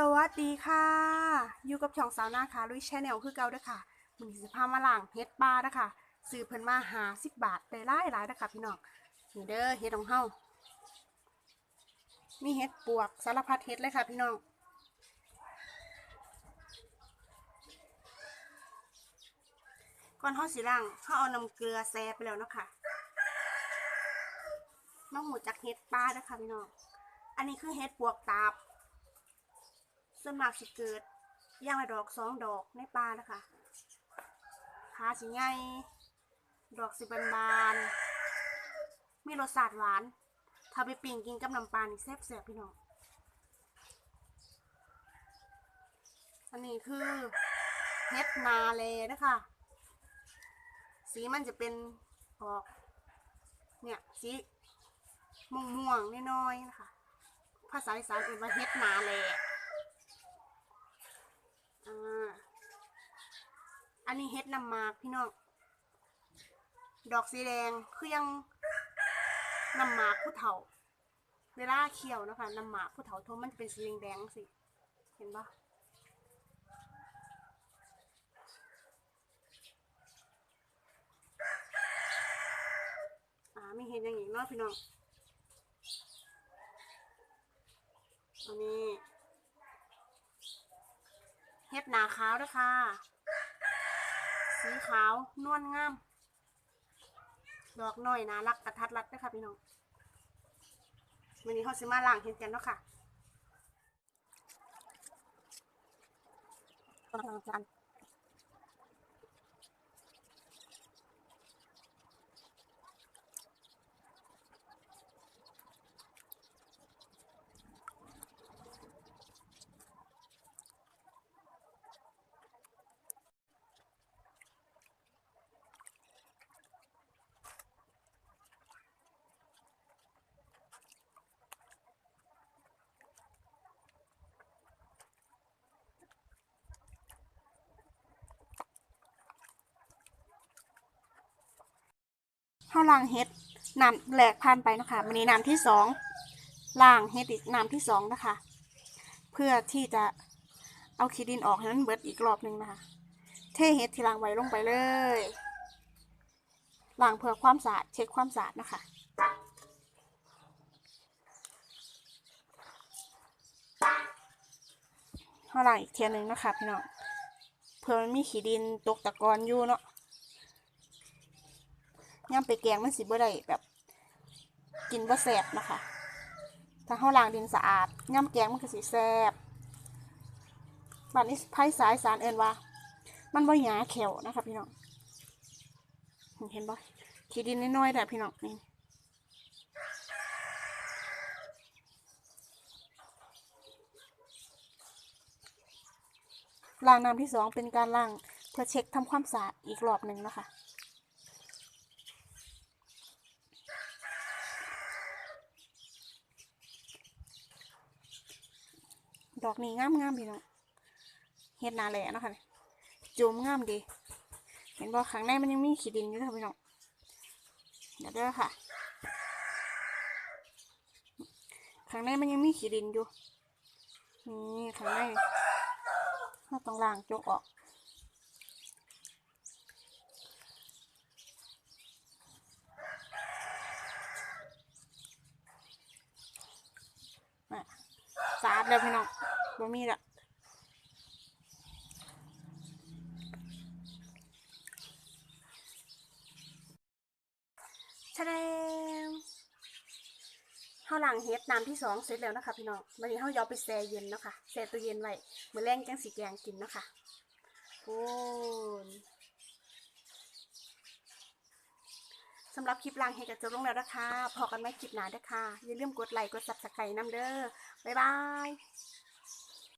สวัสดีค่ะ อยู่กับช่องสาวนาค่ะลุยแชแนลคือเก่าด้อค่ะมันสิพามาล่างเฮ็ดปลาเด้ค่ะซื้อเพิ่นมาหาสิบบาทได้หลายหลายๆเด้อค่ะพี่น้องนี่เด้อเฮ็ดของเฮามีเฮ็ดปวกสารพัดเฮ็ดเลยค่ะพี่น้องก่อนเฮาสิล่างเฮาเอาน้ำเกลือแซ่ไปแล้วเนาะค่ะมาหูจักเฮ็ดปลาด้ค่ะพี่น้องอันนี้คือเฮ็ดปวกตาบ ส่วนมากสิเกิดย่างละดอกสองดอกในป่านะคะขาสิใหญ่ดอกสิบานบานๆมีรสชาติหวาน ถ้าไปปิ้งกินกับน้ำปลานี่แซ่บๆพี่น้อง อันนี้คือเฮ็ดนาเลนะคะ สีมันจะเป็นออก เนี่ยสีม่วงม่วงๆน้อยๆนะคะ ภาษาอีสานเรียกว่าเฮ็ดนาเล อ่า อันนี้เฮ็ดน้ำหมากพี่น้อง ดอกสีแดงคือยังน้ำหมากผู้เฒ่า เวลาเคี่ยวนะคะน้ำหมากผู้เฒ่าทมมันจะเป็นสีแดงๆสิ เห็นปะอ่าไม่เห็นอย่างนี้เนาะพี่น้อง อันนี้เฮ็ดหนาขาวด้วยค่ะ สีขาวนวลงาม ดอกน้อยนะรักกระทัดรัดด้วยค่ะพี่น้องวันนี้เขาสิมาล้างเห็ดกันเนาะค่ะ เข้าล้างเฮ็ดน้ำแหลกผ่านไปนะคะวันนี้น้ำที่สองล้างเฮ็ดอีกน้ำที่สองนะคะ เพื่อที่จะเอาขี้ดินออกให้มันเบิดอีกรอบหนึ่งนะคะเทเฮ็ดที่ล้างไว้ลงไปเลยล้างเพื่อความสะอาดเช็คความสะอาดนะคะข้างหลังอีกเทียนึงนะคะพี่น้องเพื่อมันมีขี้ดินตกตะกอนอยู่เนาะ ย่ำไปแกงมันสิบ่ได้แบบ กินบ่แสบนะคะ ถ้าข้างหลังดินสะอาดย่ำแกงมันก็สิแสบบัดนี้ไพ่สายสารเอินว่า มันบ่หยาแขวนะคะพี่น้องเห็นบ่ขี้ดินน้อยๆแต่พี่น้องนี่ล้างน้ำที่สองเป็นการล้างเพื่อเช็คทำความสะอาดอีกรอบหนึ่งนะคะ ดอกนี้งามงามๆพี่น้องเฮ็ดนาแหล่เนาะคะจุ่มงามดี เห็นบ่ข้างในมันยังมีขี้ดินอยู่นะคะพี่น้องเดี๋ยวเด้อค่ะข้างในมันยังมีขี้ดินอยู่นี่ข้างในเราต้องล้างจกออกสะอาดแล้วพี่น้อง บ่มีละชะเดมข้าวหลังเฮ็ดน้ำที่สองเสร็จแล้วนะคะพี่น้องวันนี้เขายอไปแช่เย็นเนาะคะแช่ตู้เย็นไว้มื้อแรงจังสีแกงกินเนาะคะโอ้สำหรับคลิปล้างเฮ็ดก็จบลงแล้วนะคะ พอกันไว้คลิปหน้าเด้อค่ะ อย่าลืมกดไลค์ กด Subscribe น้ำเด้อ บ๊ายบาย